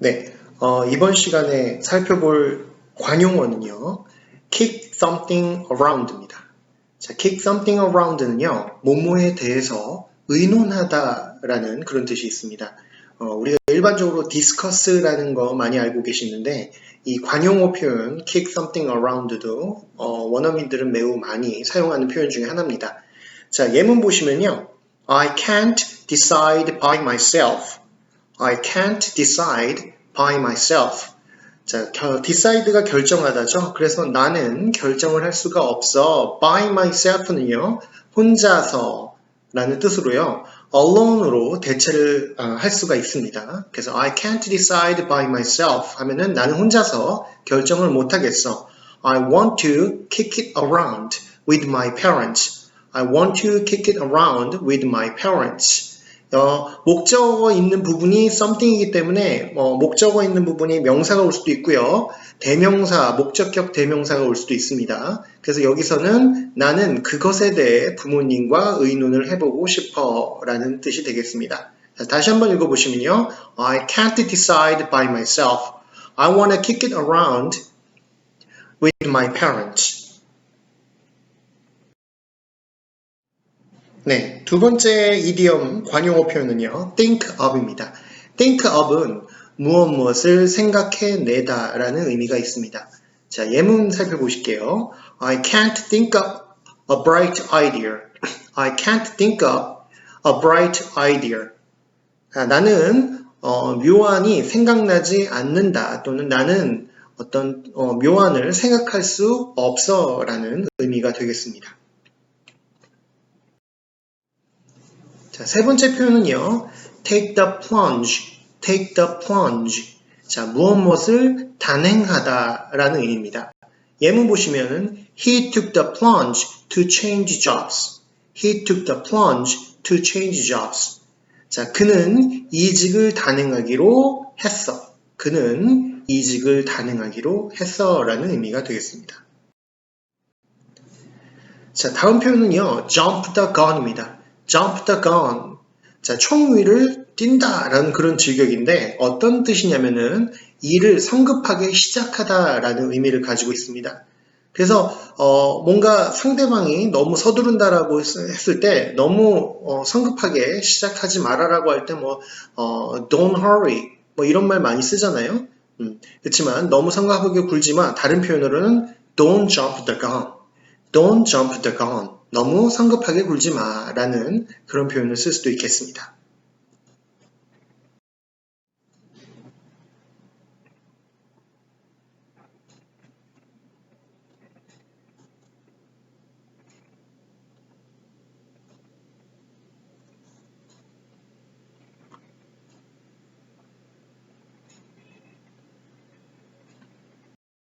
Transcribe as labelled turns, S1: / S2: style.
S1: 네, 어, 이번 시간에 살펴볼 관용어는요, kick something around입니다. 자, kick something around는요, 뭐뭐에 대해서 의논하다라는 그런 뜻이 있습니다. 어, 우리가 일반적으로 discuss라는 거 많이 알고 계시는데, 이 관용어 표현 kick something around도 어, 원어민들은 매우 많이 사용하는 표현 중에 하나입니다. 자, 예문 보시면요, I can't decide by myself. I can't decide by myself. 자, 겨- decide가 결정하다죠. 그래서 나는 결정을 할 수가 없어. by myself는요, 혼자서 라는 뜻으로요, alone으로 대체를 어, 할 수가 있습니다. 그래서 I can't decide by myself 하면은 나는 혼자서 결정을 못 하겠어. I want to kick it around with my parents. I want to kick it around with my parents. 어, 목적어 있는 부분이 something이기 때문에 어, 목적어 있는 부분이 명사가 올 수도 있고요. 대명사, 목적격 대명사가 올 수도 있습니다. 그래서 여기서는 나는 그것에 대해 부모님과 의논을 해보고 싶어 라는 뜻이 되겠습니다. 자, 다시 한번 읽어보시면요. I can't decide by myself. I want to kick it around with my parents. 네, 두 번째 이디엄 관용어 표현은요, think of입니다. think of은 무엇 무엇을 생각해내다 라는 의미가 있습니다. 자, 예문 살펴보실게요. I can't think of a bright idea. I can't think of a bright idea. 아, 나는 어, 묘안이 생각나지 않는다 또는 나는 어떤 어, 묘안을 생각할 수 없어 라는 의미가 되겠습니다. 자, 세 번째 표현은요. take the plunge, take the plunge. 자, 무엇 무엇을 단행하다 라는 의미입니다. 예문 보시면은 he took the plunge to change jobs. he took the plunge to change jobs. 자, 그는 이직을 단행하기로 했어. 그는 이직을 단행하기로 했어 라는 의미가 되겠습니다. 자, 다음 표현은요. jump the gun입니다. Jump the gun. 자, 총 위를 뛴다라는 그런 직역인데 어떤 뜻이냐면은 일을 성급하게 시작하다라는 의미를 가지고 있습니다. 그래서 어, 뭔가 상대방이 너무 서두른다라고 했- 했을 때 너무 어, 성급하게 시작하지 말아라고 할 때뭐 어, don't hurry 뭐 이런 말 많이 쓰잖아요. 음, 그렇지만 너무 성급하게 굴지만 다른 표현으로는 don't jump the gun, don't jump the gun. 너무 성급하게 굴지 마 라는 그런 표현을 쓸 수도 있겠습니다.